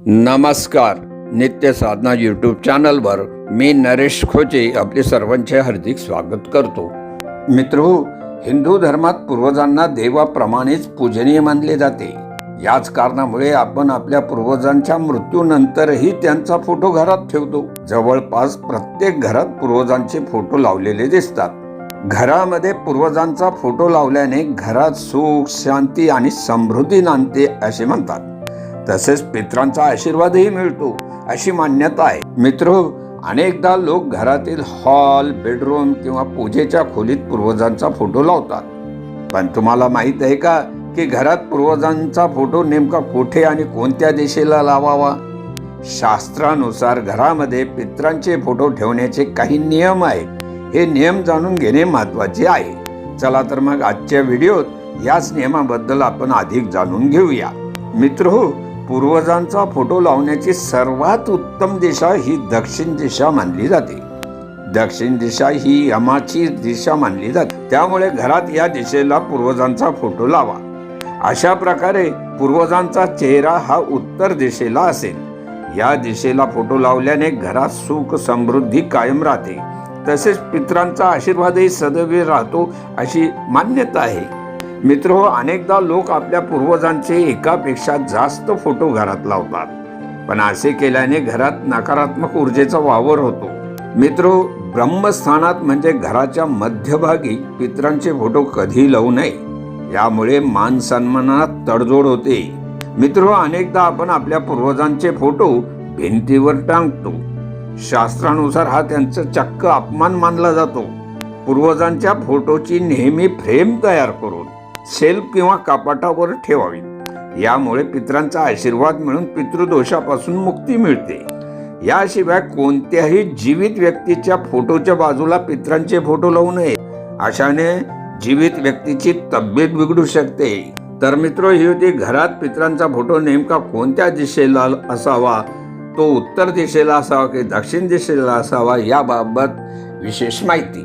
नमस्कार. नित्य साधना यूट्यूब चॅनलवर मी नरेश खोचे आपले सर्वांचे हार्दिक स्वागत करतो. मित्र हिंदू धर्मात पूर्वजांना देवाप्रमाणेच पूजनीय मानले जाते. याच कारणामुळे आपण आपल्या पूर्वजांच्या मृत्यूनंतरही त्यांचा फोटो घरात ठेवतो. जवळपास प्रत्येक घरात पूर्वजांचे फोटो लावलेले दिसतात. घरामध्ये पूर्वजांचा फोटो लावल्याने घरात सुख शांती आणि समृद्धी नांदते असे म्हणतात. तसेच पित्रांचा आशीर्वादही मिळतो अशी मान्यता आहे. मित्र अनेकदा लोक घरातील हॉल बेडरूम किंवा पूजेच्या खोलीत पूर्वजांचा फोटो लावतात. पण तुम्हाला माहीत आहे का की घरात पूर्वजांचा फोटो नेमका कुठे आणि कोणत्या दिशेला लावावा? शास्त्रानुसार घरामध्ये पित्रांचे फोटो ठेवण्याचे काही नियम आहेत. हे नियम जाणून घेणे महत्त्वाचे आहे. चला तर मग आजच्या व्हिडिओत याच नियमाबद्दल आपण अधिक जाणून घेऊया. मित्र हो पूर्वजांचा फोटो लावण्याची सर्वात उत्तम दिशा ही दक्षिण दिशा मानली जाते. दक्षिण दिशा ही यमाची दिशा मानली जाते. त्यामुळे घरात या दिशेला पूर्वजांचा फोटो लावा. अशा प्रकारे पूर्वजांचा चेहरा हा उत्तर दिशेला असेल. या दिशेला फोटो लावल्याने घरात सुख समृद्धी कायम राहते. तसेच पित्रांचा आशीर्वादही सदैव राहतो अशी मान्यता आहे. मित्र हो, अनेकदा लोक आपल्या पूर्वजांचे एकापेक्षा जास्त फोटो घरात लावतात. पण असे केल्याने घरात नकारात्मक ऊर्जेचा वावर होतो. मित्र हो, ब्रह्मस्थानात म्हणजे घराच्या मध्यभागी पित्रांचे फोटो कधी लावू नये यामुळे मान सन्मानात तडजोड होते. मित्र हो, अनेकदा आपण आपल्या पूर्वजांचे फोटो भिंतीवर टांगतो. शास्त्रानुसार हा त्यांचा चक्क अपमान मानला जातो. पूर्वजांच्या फोटोची नेहमी फ्रेम तयार करून सेल्फ किंवा कपाटावर ठेवावी. यामुळे पित्रांचा आशीर्वाद मिळून पितृदोषापासून मुक्ती मिळते. याशिवाय कोणत्याही जीवित व्यक्तीच्या फोटोच्या बाजूला पित्रांचे फोटो लावू नये. अशाने जीवित व्यक्तीची तब्येत बिघडू शकते. तर मित्र ही होती घरात पित्रांचा फोटो नेमका कोणत्या दिशेला असावा? तो उत्तर दिशेला असावा की दक्षिण दिशेला असावा? याबाबत विशेष माहिती.